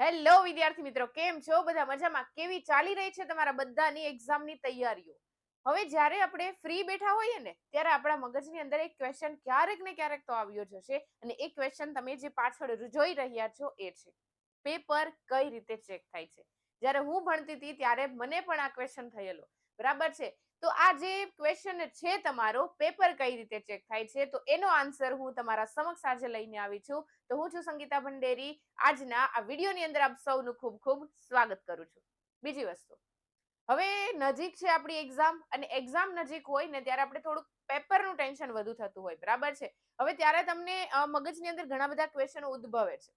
Hello વિદ્યાર્થી મિત્રો, કેમ છો? બધા મજામાં? કેવી ચાલી રહી છે તમારા બધાની એક્ઝામની તૈયારીઓ? હવે જ્યારે આપણે ફ્રી બેઠા હોઈએ ને, ત્યારે આપણા મગજની અંદર એક ક્વેશ્ચન ક્યારેક ને ક્યારેક તો આવ્યો જ હશે અને એ ક્વેશ્ચન તમે જે પાછળ જોઈ રહ્યા છો એ છે. પેપર કઈ રીતે ચેક થાય છે? જ્યારે હું ભણતી હતી ત્યારે મને પણ આ ક્વેશ્ચન થયેલો. બરાબર છે? તો આ જે ક્વેશ્ચન છે તમારો પેપર કઈ રીતે ચેક થાય છે? તો એનો આન્સર હું તમારા સમક્ષ આજે લઈને આવી છું. તો હું છું સંગીતા ભંડેરી. આજના આ વિડીયોની અંદર આપ સૌનું ખૂબ ખૂબ સ્વાગત કરું છું. બીજી વસ્તુ. હવે નજીક છે આપણી એક્ઝામ અને એક્ઝામ નજીક હોય ને ત્યારે આપણે થોડુંક પેપરનું ટેન્શન વધુ થતું હોય, બરાબર છે? હવે ત્યારે તમને મગજની અંદર ઘણા બધા ક્વેશ્ચનો ઉદ્ભવે છે.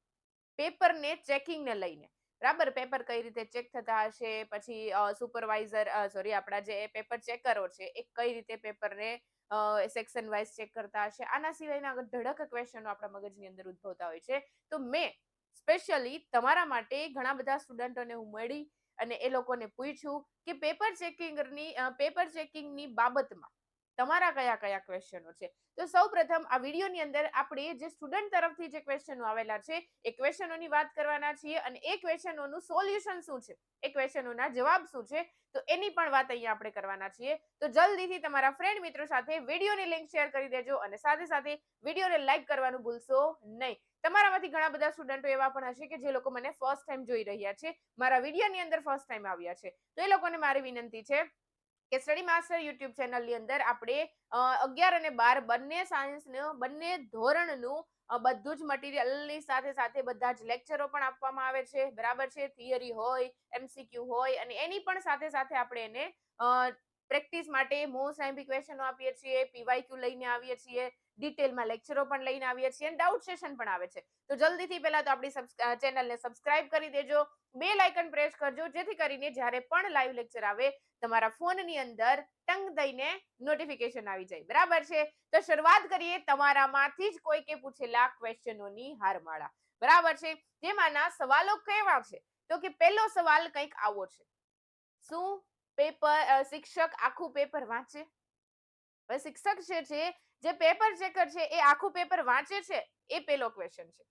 પેપરને ચેકિંગને લઈને. બરાબર? પેપર કઈ રીતે ચેક થતા હશે? પછી સુપરવાઇઝર સોરી, આપણા જે પેપર ચેકરો છે, એ કઈ રીતે પેપરને સેક્શન વાઇઝ ચેક કરતા હશે? આના સિવાયના ધડક ક્વેશ્ચનો આપણા મગજની અંદર ઉદ્ભવતા હોય છે, તો મેં સ્પેશિયલી તમારા માટે ઘણા બધા સ્ટુડન્ટોને હું મળી અને એ લોકોને પૂછ્યું કે પેપર ચેકિંગની પેપર ચેકિંગની બાબતમાં તમારા કયા કયા ક્વેશ્ચનો છે? તો સૌ પ્રથમ આ વિડીયોની અંદર આપણે જે સ્ટુડન્ટ તરફથી જે ક્વેશ્ચનો આવેલા છે, એ ક્વેશ્ચનોની વાત કરવાના છીએ અને એ ક્વેશ્ચનોનું સોલ્યુશન શું છે? એ ક્વેશ્ચનોના જવાબ શું છે? તો એની પણ વાત અહીંયા આપણે કરવાના છીએ. તો જલ્દીથી તમારા ફ્રેન્ડ મિત્રો સાથે વિડીયોની લિંક શેર કરી દેજો અને સાથે સાથે વિડીયોને લાઈક કરવાનું ભૂલશો નહીં. તમારામાંથી ઘણા બધા સ્ટુડન્ટો એવા પણ હશે કે જે લોકો મને ફર્સ્ટ ટાઈમ જોઈ રહ્યા છે. મારા વિડીયોની અંદર ફર્સ્ટ ટાઈમ આવ્યા છે. તો એ લોકોને મારી વિનંતી છે કે સ્ટડી માસ્ટર યુટ્યુબ ચેનલની અંદર આપણે અગિયાર અને બાર બંને સાયન્સનું, બંને ધોરણનું બધું જ મટીરિયલની સાથે સાથે બધા જ લેક્ચરો પણ આપવામાં આવે છે. બરાબર છે? થિયરી હોય એમસીક્યુ હોય અને એની પણ સાથે સાથે આપણે એને પ્રેક્ટિસ માટે મોસ્ટ આઈમ્પી ક્વેશ્ચનો આપીએ છીએ પીવાયક્યુ લઈને આવીએ છીએ ડિટેલમાં લેક્ચરો પણ લઈને આવીએ છીએ ડાઉટ સેશન પણ આવે છે. તો જલ્દીથી પહેલા તો આપણી ચેનલને સબસ્ક્રાઇબ કરી દેજો, બે લાઇકન પ્રેસ કરજો, જેથી કરીને જ્યારે પણ લાઈવ લેક્ચર આવે, તમારા ફોનની અંદર ટંગ દઈને નોટિફિકેશન આવી જાય. બરાબર છે? તો શરૂઆત કરીએ તમારામાંથી જ કોઈકે પૂછેલા ક્વેશ્ચનોની હારમાળા. બરાબર છે? જેમાંના સવાલો કેવા છે? તો કે પહેલો સવાલ કંઈક આવો છે. શું પેપર શિક્ષક આખું પેપર વાંચે. હવે શિક્ષક જે છે, જે પેપર ચેકર છે, એ આખું પેપર વાંચે છે, એ પેલો ક્વેશ્ચન છે.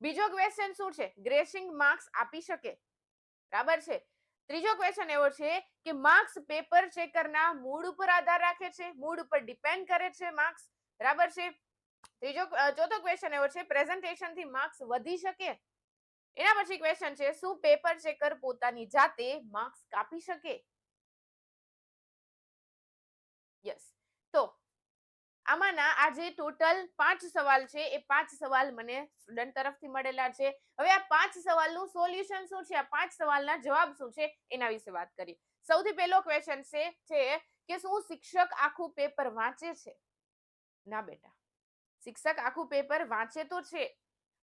બીજો ક્વેશ્ચન શું છે? ગ્રેસિંગ માર્ક્સ આપી શકે. બરાબર છે? ત્રીજો ક્વેશ્ચન એવો છે કે માર્ક્સ પેપર ચેકરના મૂડ ઉપર આધાર રાખે છે મૂડ ઉપર ડિપેન્ડ કરે છે માર્ક્સ બરાબર છે? ત્રીજો ચોથો ક્વેશ્ચન એવો છે પ્રેઝન્ટેશનથી માર્ક્સ વધી શકે. એના પછી ક્વેશ્ચન છે, શું પેપર ચેકર પોતાની જાતે માર્ક્સ કાપી શકે? યસ તો આમાંના આ જે ટોટલ પાંચ સવાલ છે. એ પાંચ સવાલ મને સ્ટુડન્ટ તરફથી મળેલા છે. હવે આ પાંચ સવાલનું સોલ્યુશન શું છે? આ પાંચ સવાલના જવાબ શું છે? એના વિશે વાત કરીએ. સૌથી પહેલો ક્વેશ્ચન છે છે કે શું શિક્ષક આખું પેપર વાંચે છે? ના બેટા. શિક્ષક આખું પેપર વાંચે તો છે.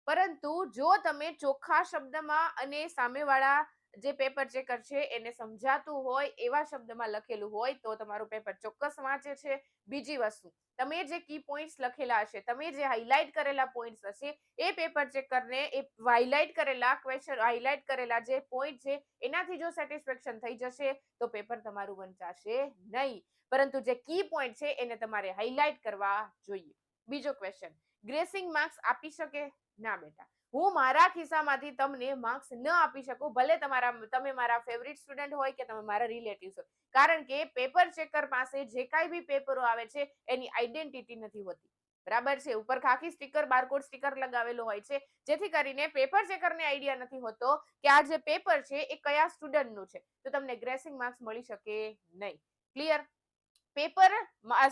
પરંતુ જો તમે ચોખ્ખા શબ્દમાં અને સામેવાળા જે પેપર ચેકર છે, એને સમજાતું હોય, એવા શબ્દમાં લખેલું હોય, તો તમારું પેપર ચોક્કસ વાંચે છે. બીજી વસ્તુ, તમે જે કી પોઈન્ટ્સ લખેલા હશે, તમે જે હાઇલાઇટ કરેલા પોઈન્ટ્સ હશે, એ પેપર ચેકરને એ હાઇલાઇટ કરેલા ક્વેશ્ચન હાઇલાઇટ કરેલા જે પોઈન્ટ છે, એનાથી જો સેટિસ્ફેક્શન થઈ જશે, તો પેપર તમારું વંચાશે નહીં. પરંતુ જે કી પોઈન્ટ છે, એને તમારે હાઇલાઇટ કરવા જોઈએ. બીજો ક્વેશ્ચન ગ્રેસિંગ માર્ક્સ આપી શકે? ના બેટા. હું મારા ખિસ્સામાંથી તમને માર્ક્સ ન આપી શકું, ભલે તમારા, તમે મારા ફેવરિટ સ્ટુડન્ટ હોય કે તમે મારા રિલેટિવ્સ હોય. કારણ કે પેપર ચેકર પાસે જે કાંઈ બી પેપરો આવે છે, એની આઈડેન્ટિટી નથી હોતી. બરાબર છે? ઉપર ખાખી સ્ટીકર બારકોડ સ્ટીકર લગાવેલો હોય છે. જેથી કરીને પેપર ચેકરને આઈડિયા નથી હોતો કે આ જે પેપર છે, એ કયા સ્ટુડન્ટનું છે. તો તમને ગ્રેસિંગ માર્ક્સ મળી શકે નહીં. Clear paper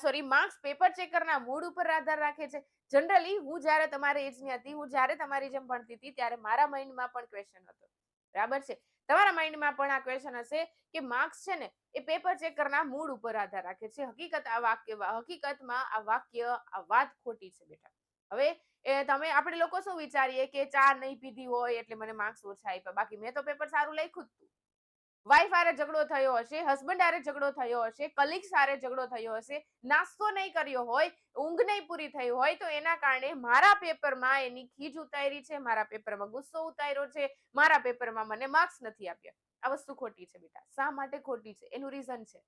sorry marks paper ચેકરના mood ઉપર આધાર રાખે છે. જનરલી હું જ્યારે તમારી એજની હતી, હું જ્યારે તમારી જેમ ભણતી હતી, ત્યારે મારા માઇન્ડમાં પણ ક્વેશ્ચન હતો. બરાબર છે? તમારા માઇન્ડમાં પણ આ ક્વેશ્ચન હશે કે માર્ક્સ છે ને, એ પેપર ચેકરના મૂડ ઉપર આધાર રાખે છે. હકીકત આ વાક્ય, હકીકતમાં આ વાક્ય, આ વાત ખોટી છે બેટા. હવે, એ તમે, આપણે લોકો શું વિચારીએ કે ચા નહીં પીધી હોય એટલે મને માર્ક્સ ઓછા આપ્યા. બાકી મેં તો પેપર સારું લખ્યું જ વાઈફ આરે ઝઘડો થયો હશે હસબન્ડ આરે ઝઘડો થયો હશે કલીગ્સ સારે ઝઘડો થયો હશે, નાસ્તો નહીં કર્યો હોય, ઊંઘ નહીં પૂરી થઈ હોય, તો એના કારણે મારા પેપરમાં એની ખીજ ઉતારી છે, મારા પેપરમાં ગુસ્સો ઉતાર્યો છે, મારા પેપરમાં મને માર્ક્સ નથી આપ્યા. આ વસ્તુ ખોટી છે બેટા. શા માટે ખોટી છે? એનું રીઝન છે.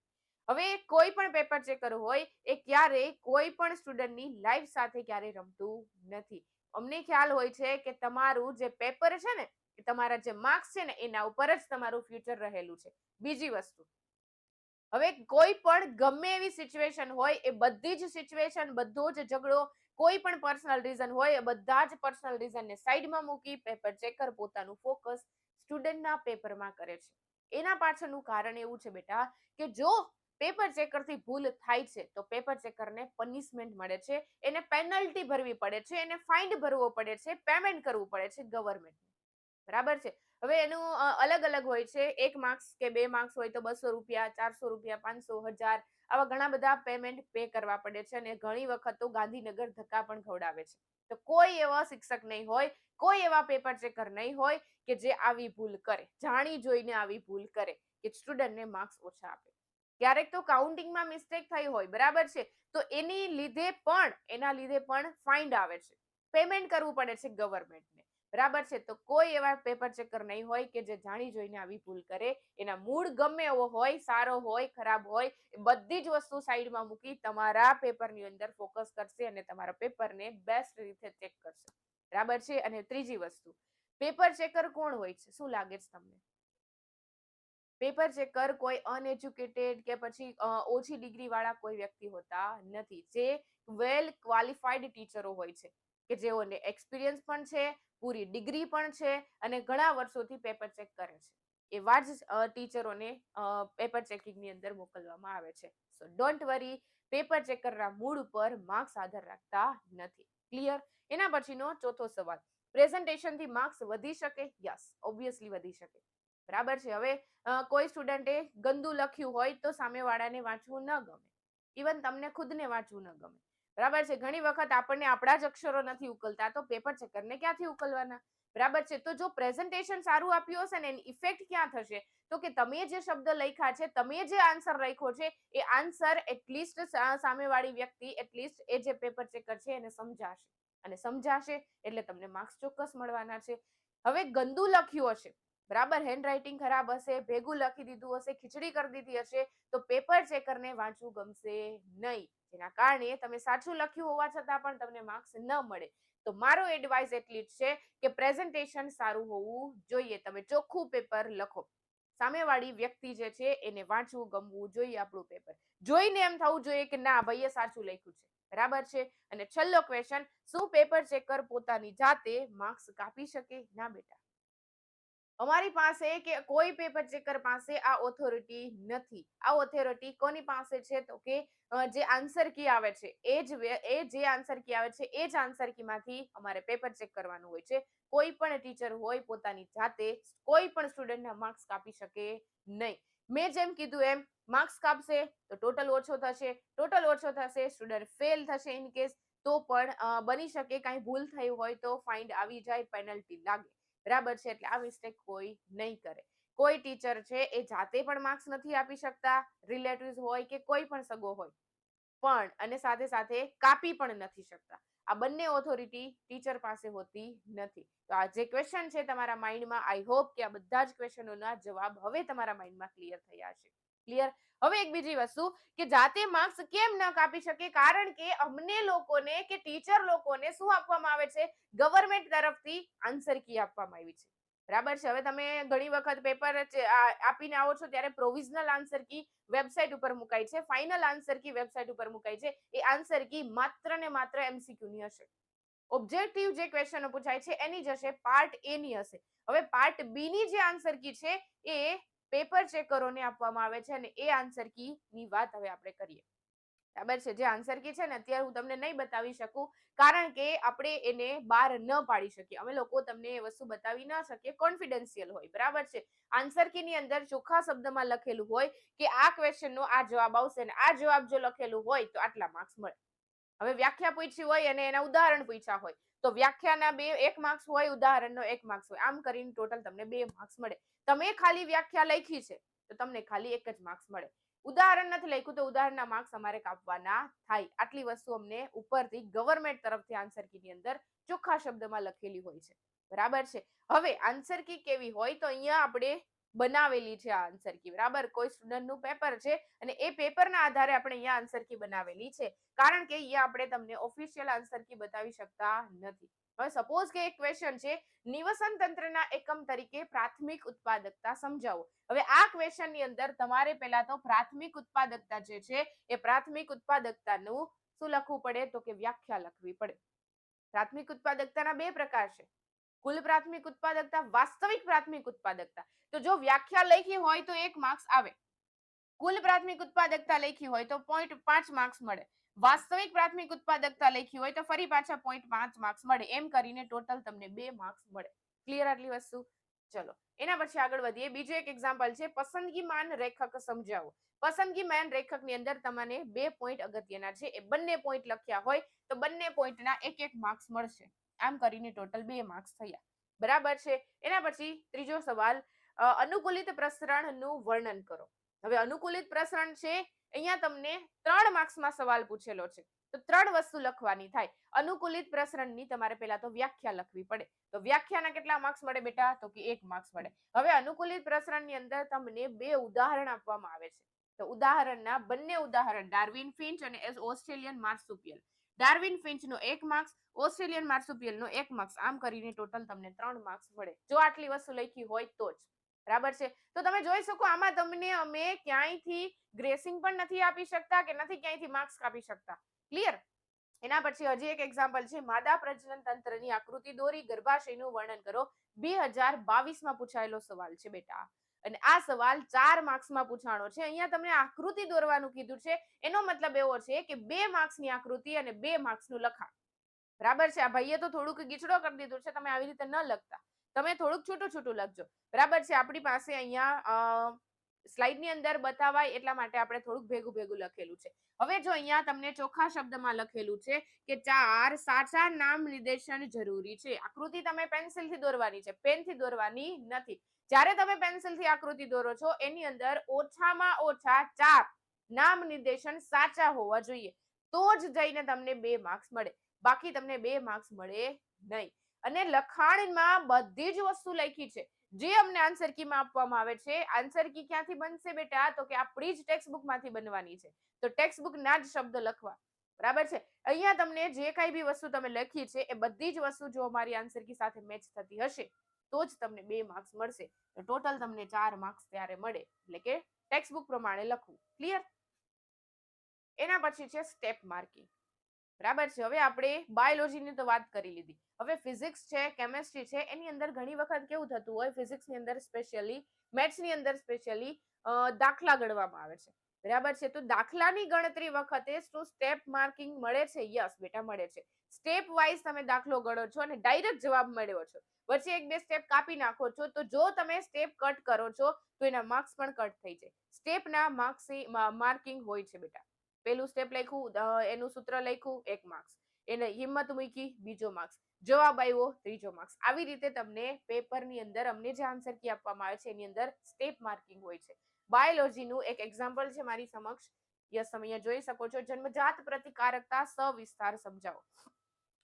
હવે કોઈ પણ પેપર ચેકર હોય, એ ક્યારેય કોઈ પણ સ્ટુડન્ટની લાઈફ સાથે ક્યારેય રમતું નથી. અમને ખ્યાલ હોય છે કે તમારું જે પેપર છે ને એ તમારા જે માર્ક્સ છે ને, એના ઉપર જ તમારું ફ્યુચર રહેલું છે. બીજી વસ્તુ. હવે કોઈ પણ ગમે એવી સિચ્યુએશન હોય, એ બધી જ સિચ્યુએશન બધો જ ઝઘડો, કોઈ પણ પર્સનલ રીઝન હોય, એ બધા જ પર્સનલ રીઝનને સાઈડમાં મૂકી પેપર ચેકર પોતાનું ફોકસ સ્ટુડન્ટના પેપરમાં કરે છે. એના પાછળનું કારણ એવું છે બેટા કે જો પેપર ચેકરથી ભૂલ થાય છે, તો પેપર ચેકરને પનિશમેન્ટ મળે છે, એને પેનલ્ટી ભરવી પડે છે, એને ફાઇન ભરવો પડે છે પેમેન્ટ કરવું પડે છે ગવર્મેન્ટ બરાબર છે? હવે એનું અલગ અલગ હોય છે. એક માર્ક્સ કે બે માર્ક્સ હોય તો બસો રૂપિયા, ચારસો રૂપિયા, પાંચસો, હજાર આવા ઘણા બધા પેમેન્ટ પે કરવા પડે છે અને ઘણી વખત તો ગાંધીનગર ધક્કા પણ ખવડાવે છે. તો કોઈ એવા શિક્ષક નહીં હોય, કોઈ એવા પેપર ચેકર નહીં હોય કે જે આવી ભૂલ કરે, જાણી જોઈને આવી ભૂલ કરે કે સ્ટુડન્ટને માર્ક્સ ઓછા આપે. ક્યારેક તો કાઉન્ટિંગમાં મિસ્ટેક થઈ હોય, બરાબર છે? તો એની લીધે પણ, એના લીધે પણ ફાઇન્ડ આવે છે. પેમેન્ટ કરવું પડે છે ગવર્મેન્ટને બરાબર છે? તો કોઈ એવા પેપર ચેકર નહીં હોય કે જે જાણી જોઈને આવી ભૂલ કરે. એના મૂળ ગમે એવો હોય, સારો હોય, ખરાબ હોય, એ બધી જ વસ્તુ સાઈડમાં મૂકી તમારા પેપરની અંદર ફોકસ કરશે અને તમારા પેપરને બેસ્ટ રીતે ચેક કરશે. બરાબર છે? અને ત્રીજી વસ્તુ પેપર ચેકર કોણ હોય છે? શું લાગે છે તમને? પેપર ચેકર કોઈ અનએજ્યુકેટેડ કે પછી ઓછી ડિગ્રી વાળા કોઈ વ્યક્તિ હોતા નથી. જે વેલ ક્વોલિફાઈડ ટીચરો હોય છે, કે જેઓને એક્સપિરિયન્સ પણ છે પૂરી ડિગ્રી પણ છે અને ઘણા વર્ષોથી પેપર ચેક કરે છે. એવા જ ટીચરોને પેપર ચેકિંગની અંદર મોકલવામાં આવે છે. સો, ડોન્ટ વરી, પેપર ચેકરના મૂળ ઉપર માર્ક્સ આધાર રાખતા નથી. ક્લિયર? એના પછીનો ચોથો સવાલ. પ્રેઝન્ટેશનથી માર્ક્સ વધી શકે? યસ, ઓબ્વિયસલી વધી શકે. બરાબર છે? હવે કોઈ સ્ટુડન્ટે ગંદુ લખ્યું હોય તો સામેવાળાને વાંચવું ન ગમે. ઇવન તમને ખુદને વાંચવું ન ગમે. બરાબર છે? ઘણી વખત આપણને આપણા જ અક્ષરો નથી ઉકલતા તો પેપર ચેકરને ક્યાંથી ઉકલવાના? બરાબર છે? તો જો પ્રેઝન્ટેશન સારું આપ્યું હશે ને, એની ઇફેક્ટ ક્યાં થશે? તો કે તમે જે શબ્દ લખ્યા છે, તમે જે આન્સર લખ્યો છે, એ આન્સર એટલીસ્ટ સામેવાળી વ્યક્તિ એટલીસ્ટ એ જે પેપર ચેકર છે, એને સમજાશે. અને સમજાશે એટલે તમને માર્ક્સ ચોક્કસ મળવાના છે. હવે ગંદુ લખ્યું હશે, બરાબર? હેન્ડરાઇટિંગ ખરાબ હશે, ભેગું લખી દીધું હશે, ખીચડી કરી દીધી હશે, તો પેપર ચેકરને વાંચવું ગમશે નહીં. જેના કારણે તમે સાચું લખ્યું હોવા છતાં પણ તમને માર્ક્સ ન મળે. તો મારો એડવાઇસ એટલી જ છે કે પ્રેઝન્ટેશન સારું હોવું જોઈએ. તમે ચોખ્ખું પેપર લખો. સામેવાળી વ્યક્તિ જે છે એને વાંચવું ગમવું જોઈએ આપણું પેપર જોઈને એમ થવું જોઈએ કે ના, ભાઈએ સાચું લખ્યું છે. બરાબર છે? અને છેલ્લો ક્વેશ્ચન શું પેપર ચેકર પોતાની જાતે માર્ક્સ કાપી શકે? ના બેટા. અમારી પાસે કે કોઈ પેપર ચેકર પાસે આ ઓથોરિટી નથી. આ ઓથોરિટી કોની પાસે છે તો કે જે આન્સર કી આવે છે, એ જ એ જે આન્સર કી આવે છે, એ જ આન્સર કીમાંથી અમારે પેપર ચેક કરવાનું હોય છે. કોઈ પણ ટીચર હોય પોતાની જાતે, કોઈ પણ સ્ટુડન્ટના માર્ક્સ કાપી શકે નહીં. મેં જેમ કીધું એમ માર્ક્સ કાપશે તો ટોટલ ઓછો થશે ટોટલ ઓછો થશે સ્ટુડન્ટ ફેલ થશે ઇન કેસ તો પણ બની શકે, કાંઈ ભૂલ થઈ હોય તો ફાઇન્ડ આવી જાય પેનલ્ટી લાગે. બરાબર છે? એટલે આ મિસ્ટેક કોઈ નહીં કરે. કોઈ ટીચર છે એ જાતે પણ માર્ક્સ નથી આપી શકતા રિલેટિવ્સ હોય કે કોઈ પણ સગો હોય, પણ અને સાથે સાથે કાપી પણ નથી શકતા. આ બંને ઓથોરિટી ટીચર પાસે હોતી નથી. તો આ જે ક્વેશ્ચન છે તમારા માઇન્ડમાં આઈ હોપ કે આ બધા જ ક્વેશ્ચનોના જવાબ હવે તમારા માઇન્ડમાં ક્લિયર થયા છે ક્લિયર હવે એક બીજી વસ્તુ, કે જાતે માર્ક્સ કેમ ન કાપી શકે? કારણ કે અમને લોકોને કે ટીચર લોકોને શું આપવામાં આવે છે? ગવર્મેન્ટ તરફથી આન્સર કી આપવામાં આવી છે. બરાબર છે? હવે તમે ઘણી વખત પેપર આપીને આવો છો ત્યારે પ્રોવિઝનલ આન્સર કી વેબસાઇટ ઉપર મુકાય છે. ફાઇનલ આન્સર કી વેબસાઇટ ઉપર મુકાય છે. એ આન્સર કી માત્ર ને માત્ર એમસીક્યુ ની હશે. ઓબ્જેક્ટિવ જે ક્વેશ્ચનો પૂછાય છે એની જ હશે પાર્ટ એ ની હશે. હવે પાર્ટ બી ની જે આન્સર કી છે, એ પેપર ચેકરોને આપવામાં આવે છે અને એ આન્સર કી ની વાત હવે આપણે કરીએ. બરાબર છે? જે આન્સર કી છે ને, અત્યારે હું તમને નહીં બતાવી શકું, કારણ કે આપણે એને બહાર ન પાડી શકીએ. અમે લોકો તમને એ વસ્તુ બતાવી ન શકીએ કોન્ફિડન્શિયલ હોય. બરાબર છે? આન્સર કી ની અંદર ચોખ્ખા શબ્દમાં લખેલું હોય કે આ ક્વેશ્ચન નો આ જવાબ આવશે ને આ જવાબ જો લખેલું હોય તો આટલા માર્ક્સ મળે. હવે વ્યાખ્યા પૂછી હોય અને એના ઉદાહરણ પૂછ્યા હોય. તો વ્યાખ્યાના બે, એક માર્ક્સ હોય, ઉદાહરણનો એક માર્ક્સ હોય. આમ કરીને ટોટલ તમને બે માર્ક્સ મળે. તમે ખાલી વ્યાખ્યા લખી છે, તો તમને ખાલી એક જ માર્ક્સ મળે. ઉદાહરણ નથી લખ્યું તો ઉદાહરણના માર્ક્સ અમારે કાપવાના થાય. આટલી વસ્તુ અમને ઉપરથી ગવર્મેન્ટ તરફથી આન્સર કી ની અંદર ચોખ્ખા શબ્દમાં લખેલી હોય છે. બરાબર છે? હવે આન્સર કી કેવી હોય તો અહીંયા આપણે બનાવેલી છે આ આન્સર કી. બરાબર? કોઈ સ્ટુડન્ટનું પેપર છે અને એ પેપરના આધારે આપણે અહીંયા આન્સર કી બનાવેલી છે. કારણ કે અહીંયા આપણે તમને ઓફિશિયલ આન્સર કી બતાવી શકતા નથી. હવે સપોઝ કે એક ક્વેશ્ચન છે, નિવસન તંત્રના એકમ તરીકે પ્રાથમિક ઉત્પાદકતા સમજાવો. હવે આ ક્વેશ્ચનની અંદર તમારે પહેલા તો પ્રાથમિક ઉત્પાદકતા જે છે, એ પ્રાથમિક ઉત્પાદકતાનું શું લખવું પડે? તો કે વ્યાખ્યા લખવી પડે. પ્રાથમિક ઉત્પાદકતાના બે પ્રકાર છે. કુલ પ્રાથમિક ઉત્પાદકતા, વાસ્તવિક પ્રાથમિક ઉત્પાદકતા. તો જો વ્યાખ્યા લખી હોય તો એક માર્ક્સ આવે. કુલ પ્રાથમિક ઉત્પાદકતા લખી હોય તો પોઈન્ટ પાંચ માર્ક્સ મળે. વાસ્તવિક પ્રાથમિક ઉત્પાદકતા લખી હોય તો ફરી પાછા પોઈન્ટ પાંચ માર્ક્સ મળે. એમ કરીને ટોટલ તમને બે માર્ક્સ મળે. ક્લિયર આટલી વસ્તુ? ચલો. એના પછી આગળ વધીએ. બીજો એક એક્ઝામ્પલ છે. પસંદગીમાન રેખક સમજાવો. રેખકની અંદર તમને બે પોઈન્ટ અગત્યના છે. એ બંને પોઈન્ટ લખ્યા હોય તો બંને પોઈન્ટના એક એક માર્ક્સ મળશે. આમ કરીને ટોટલ બે માર્ક્સ થયા. બરાબર છે? એના પછી ત્રીજો સવાલ અનુકૂલિત પ્રસરણનું વર્ણન કરો. હવે અનુકૂલિત પ્રસરણ છે, અહીંયા તમને ત્રણ માર્ક્સમાં સવાલ પૂછેલો છે. તો ત્રણ વસ્તુ લખવાની થાય. અનુકૂલિત પ્રસરણની તમારે પહેલા તો વ્યાખ્યા લખવી પડે. તો વ્યાખ્યાના કેટલા માર્ક્સ મળે બેટા? તો કે એક માર્ક્સ મળે. હવે અનુકૂલિત પ્રસરણની અંદર તમને બે ઉદાહરણ આપવામાં આવે છે. તો ઉદાહરણના બંને ઉદાહરણ, ડાર્વિન ફિન્ચ અને ઓસ્ટ્રેલિયન માર્સુપિયલ. ડાર્વિન ફિન્ચનો એક માર્ક્સ, ઓસ્ટ્રેલિયન માર્સુપિયલનો એક માર્ક્સ. આમ કરીને ટોટલ તમને ત્રણ માર્ક્સ મળે. જો આટલી વસ્તુ લખી હોય તો જ. બરાબર છે? તો તમે જોઈ શકો, આમાં તમને અમે ક્યાંયથી ગ્રેસિંગ પણ નથી આપી શકતા કે નથી ક્યાંયથી માર્ક્સ કાપી શકતા. ક્લિયર? એના પછી હજી એક એક્ઝામ્પલ છે. માદા પ્રજનન તંત્રની આકૃતિ દોરી, ગર્ભાશયનું વર્ણન કરો. બે હજાર બાવીસમાં પૂછાયેલો સવાલ છે બેટા. અને આ સવાલ ચાર માર્ક્સમાં પૂછાણો છે. અહીંયા તમને આકૃતિ દોરવાનું કીધું છે. એનો મતલબ એવો છે કે બે માર્ક્સની આકૃતિ અને બે માર્ક્સનું લખાણ. બરાબર છે? આ ભાઈએ તો થોડુંક ગીચડો કરી દીધું છે. તમે આવી રીતે ન લખતા. તમે થોડુંક છૂટું છૂટું લખજો. બરાબર છે? આપણી પાસે અહીંયા સ્લાઇડની અંદર બતાવાય એટલા માટે આપણે થોડુંક ભેગું ભેગું લખેલું છે. હવે જો અહીંયા તમને ચોખ્ખા શબ્દમાં લખેલું છે કે ચાર, સાચા નામ નિર્દેશન જરૂરી છે. આકૃતિ તમે પેન્સિલથી દોરવાની છે. પેનથી દોરવાની નથી. જ્યારે તમે પેન્સિલથી આકૃતિ દોરો છો, એની અંદર ઓછામાં ઓછા ચાર નામ નિર્દેશન સાચા હોવા જોઈએ. તો જ જઈને તમને બે માર્ક્સ મળે. બાકી તમને બે માર્ક્સ મળે નહીં. અને લખાણમાં બધી જ વસ્તુ લખી છે. જે અમને આન્સર કી માં આપવામાં આવે છે આન્સર કી ક્યાંથી બનશે બેટા? તો કે આપણી જ ટેક્સ્ટ બુકમાંથી બનવાની છે. તો ટેક્સ્ટ બુક ના જ શબ્દ લખવા. બરાબર છે? અહીંયા તમને જે કઈ બી વસ્તુ તમે લખી છે, એ બધી જ વસ્તુ જો અમારી આન્સર કી સાથે મેચ થતી હશે તો જ તમને બે માર્ક્સ મળશે. ટોટલ તમને ચાર માર્ક્સ ત્યારે મળે. એટલે કે ટેક્સ્ટ બુક પ્રમાણે લખવું. ક્લિયર એના પછી છે સ્ટેપ માર્કિંગ બરાબર છે? હવે આપણે બાયોલોજીની તો વાત કરી લીધી. હવે ફિઝિક્સ છે કેમેસ્ટ્રી છે, એની અંદર ઘણી વખત કેવું થતું હોય ફિઝિક્સની અંદર સ્પેશિયલી મેથ્સની અંદર સ્પેશિયલી દાખલા ગણવામાં આવે છે. બરાબર છે? તો દાખલાની ગણતરી વખતે શું સ્ટેપ માર્કિંગ મળે છે? યસ બેટા, મળે છે. સ્ટેપ વાઇઝ તમે દાખલો ગણો છો અને ડાયરેક્ટ જવાબ મળ્યો છો. વચ્ચે એક બે સ્ટેપ કાપી નાખો છો. તો જો તમે સ્ટેપ કટ કરો છો, તો એના માર્ક્સ પણ કટ થઈ જાય. સ્ટેપના માર્ક્સ માર્કિંગ હોય છે બેટા. પેલું સ્ટેપ લખ્યું એનું સૂત્ર લખ્યું, એક માર્ક્સ એને હિંમત મૂકી, બીજો માર્ક્સ જવાબ આવ્યો, ત્રીજો માર્ક્સ આવી રીતે તમને પેપરની અંદર અમને જે આન્સર કી આપવામાં આવે છે, એની અંદર સ્ટેપ માર્કિંગ હોય છે. બાયોલોજીનું એક એક્ઝામ્પલ છે મારી સમક્ષ. યસ, તમે અહીંયા જોઈ શકો છો. જન્મજાત પ્રતિકારકતા સવિસ્તાર સમજાવો.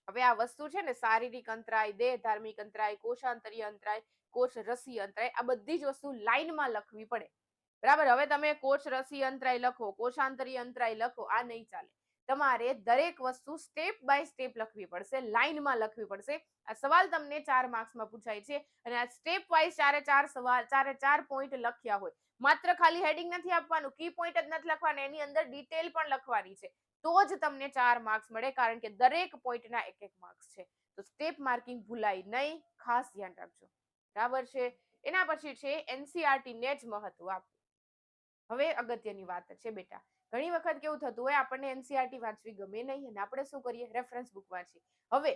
હવે આ વસ્તુ છે ને, શારીરિક અંતરાય, દેહ ધાર્મિક અંતરાય, કોષાંતરીય અંતરાય, કોષ રસી અંતરાય, આ બધી જ વસ્તુ લાઈનમાં લખવી પડે. બરાબર? હવે તમે કોષ રસી અંતરાય લખો, કોષાંતરીય અંતરાય લખો, આ નહીં ચાલે. તમારે દરેક વસ્તુ સ્ટેપ બાય સ્ટેપ લખવી પડશે લાઈનમાં લખવી પડશે. આ સવાલ તમને ચાર માર્ક્સમાં પૂછાય છે અને આ સ્ટેપ વાઇઝ ચારે ચાર સવાલ ચારે ચાર પોઈન્ટ લખ્યા હોય. માત્ર ખાલી હેડિંગ નથી આપવાનું કી પોઈન્ટ જ નથી લખવાના, એની અંદર ડિટેલ પણ લખવાની છે. તો જ તમને ચાર માર્ક્સ મળે, કારણ કે દરેક પોઈન્ટના એક એક માર્ક્સ છે. તો સ્ટેપ માર્કિંગ ભૂલાય નહીં, ખાસ ધ્યાન રાખજો. બરાબર છે? એના પછી છે એનસીઆરટી ને જ મહત્વ આપવું. હવે અગત્યની વાત છે બેટા. ઘણી વખત કેવું થતું હોય, આપણને એનસીઆરટી વાંચવી ગમે નહીં, અને આપણે શું કરીએ? રેફરન્સ બુક વાંચીએ. હવે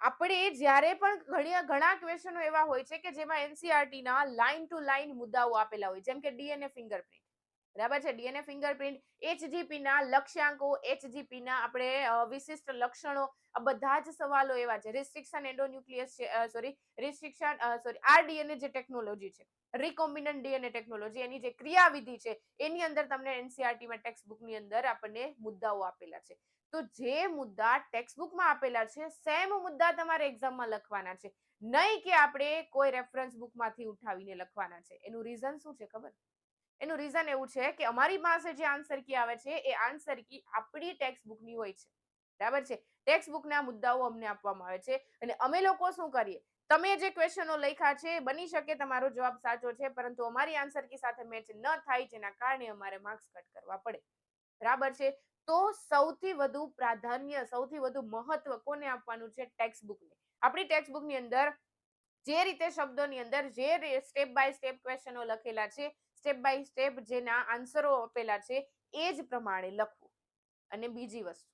આપણે જ્યારે પણ ઘણી ઘણા ક્વેશ્ચનો એવા હોય છે કે જેમાં એનસીઆરટી ના લાઈન ટુ લાઈન મુદ્દાઓ આપેલા હોય, જેમ કે ડીએનએ ફિંગરપ્રિન્ટ બરાબર છે? ડીએનએ ફિંગરપ્રિન્ટ એચજીપી ના લક્ષ્યાંકો એચજીપી ના આપણે વિશિષ્ટ લક્ષણો, આ બધા જ સવાલો એવા છે. રિસ્ટ્રિક્શન એન્ડોન્યુક્લિયસ છે સોરી રિસ્ટ્રિક્શન સોરી આરડીએનએ જે ટેકનોલોજી છે રિકોમ્બિનન્ટ ડીએનએ ટેકનોલોજી એની જે ક્રિયાવિધિ છે, એની અંદર તમને એનસીઆરટી માં ટેક્સ્ટ બુકની અંદર આપણને મુદ્દાઓ આપેલા છે. તો જે મુદ્દા ટેક્સ્ટબુકમાં આપેલા છે સેમ મુદ્દા તમારે એક્ઝામમાં લખવાના છે. નહીં કે આપણે કોઈ રેફરન્સ બુકમાંથી ઉઠાવીને લખવાના છે. એનું રીઝન શું છે ખબર? એનું રીઝન એવું છે કે અમારી પાસે જે આન્સર કી આવે છે, એ આન્સર કી આપણી ટેક્સ્ટ બુકની હોય છે. બરાબર છે? ટેક્સ્ટ મુદ્દાઓ અમને આપવામાં આવે છે. અને અમે લોકો શું કરીએ? તમે જે ક્વેશ્ચનો લખ્યા છે બની શકે તમારો જવાબ સાચો છે, પરંતુ અમારી આન્સર કી સાથે મેચ ન થાય, જેના કારણે અમારે માર્ક્સ કટ કરવા પડે. બરાબર છે? તો સૌથી વધુ પ્રાધાન્ય, સૌથી વધુ મહત્વ કોને આપવાનું છે? ટેક્સ્ટ બુકને આપણી ટેક્સ્ટ બુકની અંદર જે રીતે શબ્દોની અંદર જે સ્ટેપ બાય સ્ટેપ ક્વેશ્ચનો લખેલા છે સ્ટેપ બાય સ્ટેપ જેના આન્સરો આપેલા છે, એ જ પ્રમાણે લખવું અને બીજી વસ્તુ.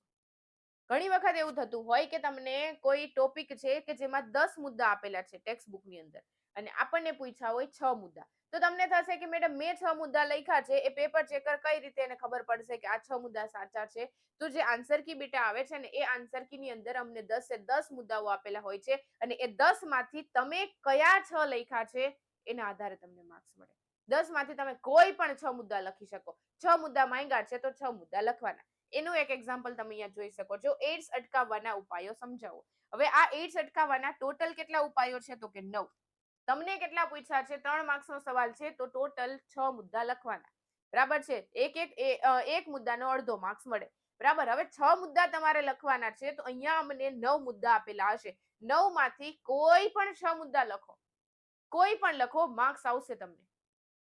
ઘણી વખત એવું થતું હોય કે તમને કોઈ ટોપિક છે કે જેમાં દસ મુદ્દા આપેલા છે ટેક્સ્ટ બુકની અંદર અને આપણને પૂછ્યા હોય છ મુદ્દા. તો તમને થશે કે મેડમ મેં છ મુદ્દા લખ્યા છે, એ પેપર ચેકર કઈ રીતે એને ખબર પડશે કે આ છ મુદ્દા સાચા છે? તો જે આન્સર કી બેટા આવે છે ને, એ આન્સર કી ની અંદર અમને દસે દસ મુદ્દાઓ આપેલા હોય છે અને એ દસમાંથી તમે કયા છ લખ્યા છે, એના આધારે તમને માર્ક્સ મળે. દસમાંથી તમે કોઈ પણ છ મુદ્દા લખી શકો. છ મુદ્દા માંગ્યા છે તો છ મુદ્દા લખવાના. એનું એક એક્ઝામ્પલ તમે અહીંયા જોઈ શકો છો. એડ્સ અટકાવવાના ઉપાયો સમજાવો. હવે આ એડ્સ અટકાવવાના ટોટલ કેટલા ઉપાયો છે તો કે નવ. તમને કેટલા પૂછ્યા છે? ત્રણ માર્ક્સ નો સવાલ છે, તો ટોટલ છ મુદ્દા લખવાના. બરાબર છે? એક એક એક મુદ્દાનો અડધો માર્ક્સ મળે. બરાબર? હવે છ મુદ્દા તમારે લખવાના છે, તો અહીંયા અમને નવ મુદ્દા આપેલા હશે. નવમાંથી કોઈ પણ છ મુદ્દા લખો. કોઈ પણ લખો, માર્ક્સ આવશે તમને.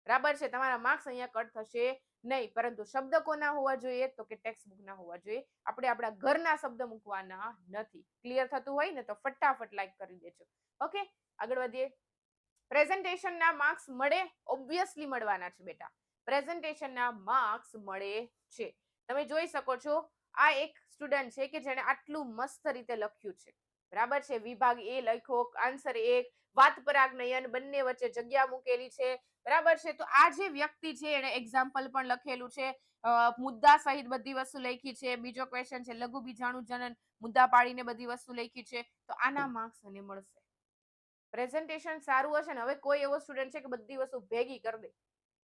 બરાબર છે? તમારા માર્ક્સ અહીંયા કટ થશે નહીં. પરંતુ શબ્દ કોના હોવા જોઈએ? તો કે ટેક્સ્ટ બુક ના હોવા જોઈએ. આપણે આપણા ઘરના શબ્દ મૂકવાના નથી. ક્લિયર થતું હોય ને તો ફટાફટ લાઈક કરી દેજો. ઓકે? આગળ વધીએ. પ્રેઝન્ટેશન ના માર્ક્સ મળે ઓબ્વિયસલી મળવાના છે બેટા. પ્રેઝન્ટેશનના માર્ક્સ મળે છે. તમે જોઈ શકો છો આ એક સ્ટુડન્ટ છે કે જેણે આટલું મસ્ત રીતે લખ્યું છે. બરાબર છે? વિભાગ એ લખ્યો આન્સર એક વાત પરાગનયન બંને વચ્ચે જગ્યા મૂકેલી છે. બરાબર છે? તો આ જે વ્યક્તિ છે એને એક્ઝામ્પલ પણ લખેલું છે. મુદ્દા સહિત બધી વસ્તુ લખી છે. બીજો ક્વેશ્ચન છે લઘુ બીજાણુ જનન મુદ્દા પાડીને બધી વસ્તુ લખી છે. તો આના માર્ક્સ એને મળશે. પ્રેઝન્ટેશન સારું હશે ને, હવે કોઈ એવો સ્ટુડન્ટ છે કે બધી વસ્તુ ભેગી કરી દે.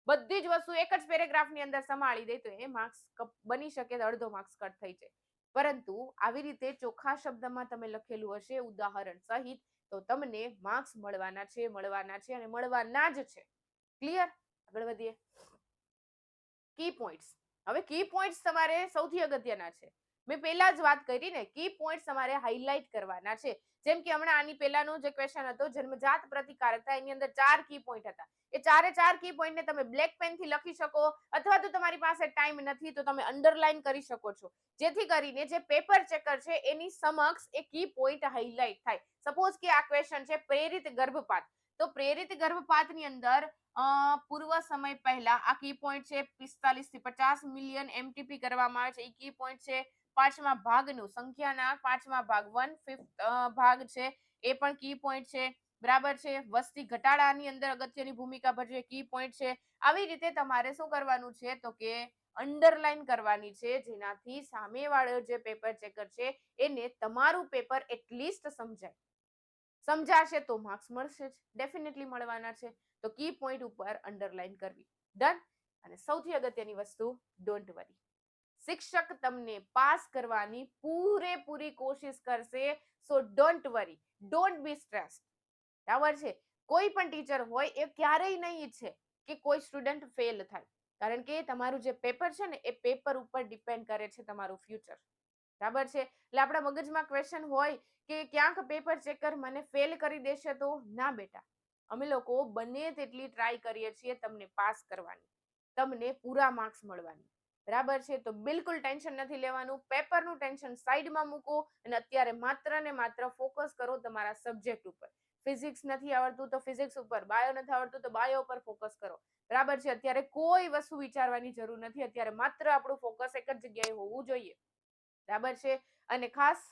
બધી જ વસ્તુ એક જ પેરેગ્રાફની અંદર સમાળી દે તો એ માર્ક્સ બની શકે અડધો માર્ક્સ કટ થઈ જાય. પરંતુ આવી રીતે ચોખ્ખા શબ્દમાં તમે લખેલું હશે, ઉદાહરણ સહિત, તો તમને માર્ક્સ મળવાના છે મળવાના છે અને મળવાના જ છે. ક્લિયર આગળ વધીએ. કી પોઈન્ટ્સ હવે કી પોઈન્ટ્સ તમારે સૌથી અગત્યના છે. મેં પહેલા જ વાત કરી ને કી પોઈન્ટ્સ તમારે હાઇલાઇટ કરવાના છે. જેમ કે હમણાં આની પહેલાનો જે ક્વેશ્ચન હતો જન્મજાત પ્રતિકારકતા, એની અંદર ચાર કી પોઈન્ટ હતા. એ ચારે ચાર કી પોઈન્ટને તમે બ્લેક પેનથી લખી શકો, અથવા તો તમારી પાસે ટાઈમ નથી, તો તમે અંડરલાઈન કરી શકો છો. જેથી કરીને જે પેપર ચેકર છે, એની સમક્ષ એ કી પોઈન્ટ હાઇલાઇટ થાય. સપોઝ કે આ ક્વેશ્ચન છે, પ્રેરિત ગર્ભપાત. તો પ્રેરિત ગર્ભપાતની અંદર પૂર્વ સમય પહેલા આ કી પોઈન્ટ છે, પિસ્તાલીસથી પચાસ મિલિયન એમટીપી કરવામાં આવે છે. એ કી પોઈન્ટ છે પાંચમા ભાગનું, સંખ્યાના પાંચમા ભાગ વન ફિફ્થ ભાગ છે, એ પણ કી પોઈન્ટ છે, બરાબર છે? વસ્તી ઘટાડાની અંદર અગત્યની ભૂમિકા ભજવે કી પોઈન્ટ છે. આવી રીતે તમારે શું કરવાનું છે? તો કે અંડરલાઈન કરવાની છે, જેનાથી સામેવાળો જે પેપર ચેકર છે, એને તમારું પેપર એટલીસ્ટ સમજાય. સમજાશે તો માર્ક્સ મળશે જ ડેફિનેટલી મળવાના છે. તો કી પોઈન્ટ ઉપર અંડરલાઈન કરવી. ડન અને સૌથી અગત્યની વસ્તુ ડોન્ટ વરી શિક્ષક તમને પાસ કરવાની પૂરેપૂરી કોશિશ કરશે. So don't worry, don't be stress બરાબર છે? કોઈ પણ ટીચર હોય એ ક્યારેય નહીં ઈચ્છે કે કોઈ સ્ટુડન્ટ ફેલ થાય. કારણ કે તમારું જે પેપર છે ને, એ પેપર ઉપર ડિપેન્ડ કરે છે તમારું ફ્યુચર. બરાબર છે? એટલે આપણા મગજમાં ક્વેશ્ચન હોય કે ક્યાંક પેપર ચેકર મને ફેલ કરી દેશે તો? ના બેટા. અમે લોકો બને તેટલી ટ્રાય કરીએ છીએ તમને પાસ કરવાની. તમને પૂરા માર્ક્સ મળવાની. બરાબર છે? તો બિલકુલ ટેન્શન નથી લેવાનું. પેપરનું ટેન્શન સાઈડમાં મૂકો અને અત્યારે માત્ર ને માત્ર ફોકસ કરો તમારા સબ્જેક્ટ ઉપર. ફિઝિક્સ નથી આવડતું તો ફિઝિક્સ ઉપર, બાયો નથી આવડતું તો બાયો ઉપર ફોકસ કરો. બરાબર છે? અત્યારે કોઈ વસ્તુ વિચારવાની જરૂર નથી. અત્યારે માત્ર આપણું ફોકસ એક જ જગ્યાએ હોવું જોઈએ. બરાબર છે? અને ખાસ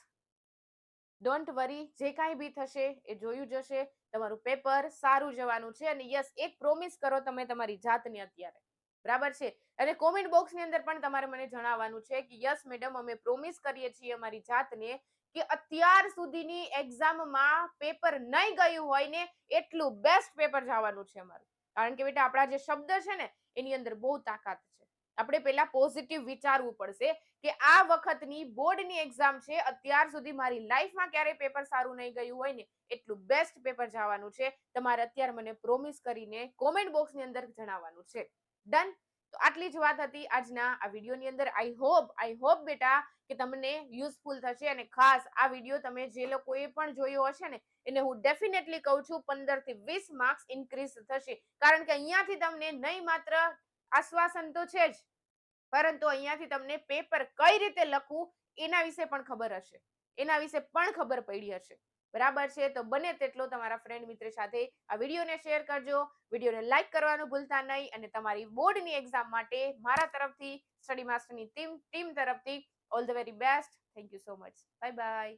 ડોન્ટ વરી, જે કાંઈ બી થશે એ જોયું જશે તમારું પેપર સારું જવાનું છે અને યસ, એક પ્રોમિસ કરો તમે તમારી જાતને અત્યારે. બરાબર છે? અને કોમેન્ટ બોક્સની અંદર પણ તમારે મને જણાવવાનું છે કે, યસ મેડમ અમે પ્રોમિસ કરીએ છીએ અમારી જાતને કે અત્યાર સુધીની એક્ઝામમાં પેપર નહીં ગયું હોય ને એટલું બેસ્ટ પેપર જવાનું છે અમારું. કારણ કે બેટા, આપણા જે શબ્દ છે ને, એની અંદર બહુ તાકાત છે. આપણે પહેલા પોઝિટિવ વિચારવું પડશે કે આ વખતની બોર્ડની એક્ઝામ છે, અત્યાર સુધી મારી લાઈફમાં ક્યારેય પેપર સારું નહીં ગયું હોય ને, એટલું બેસ્ટ પેપર જવાનું છે. તમારે અત્યારે મને પ્રોમિસ કરીને કોમેન્ટ બોક્સની અંદર જણાવવાનું છે. ડન તો આટલી જ વાત હતી આજના આ વિડીયોની અંદર. આઈ હોપ આઈ હોપ બેટા કે તમને યુઝફુલ થશે અને ખાસ આ વીડિયો તમે જે લોકોએ પણ જોયો હશે ને, એને હું ડેફિનેટલી કહું છું પંદરથી વીસ માર્ક્સ ઇન્ક્રીઝ થશે. કારણ કે અહીંયાથી તમને નહીં માત્ર આશ્વાસન તો છે જ, પરંતુ અહીંયાથી તમને પેપર કઈ રીતે લખવું એના વિશે પણ ખબર હશે. એના વિશે પણ ખબર પડી હશે. બરાબર છે? તો બને તેટલો તમારા ફ્રેન્ડ મિત્ર સાથે આ વિડીયોને શેર કરજો. વિડીયોને લાઈક કરવાનું ભૂલતા નહીં અને તમારી બોર્ડની એક્ઝામ માટે મારા તરફથી સ્ટડી માસ્ટરની ટીમ ટીમ તરફથી all the very best thank you so much bye bye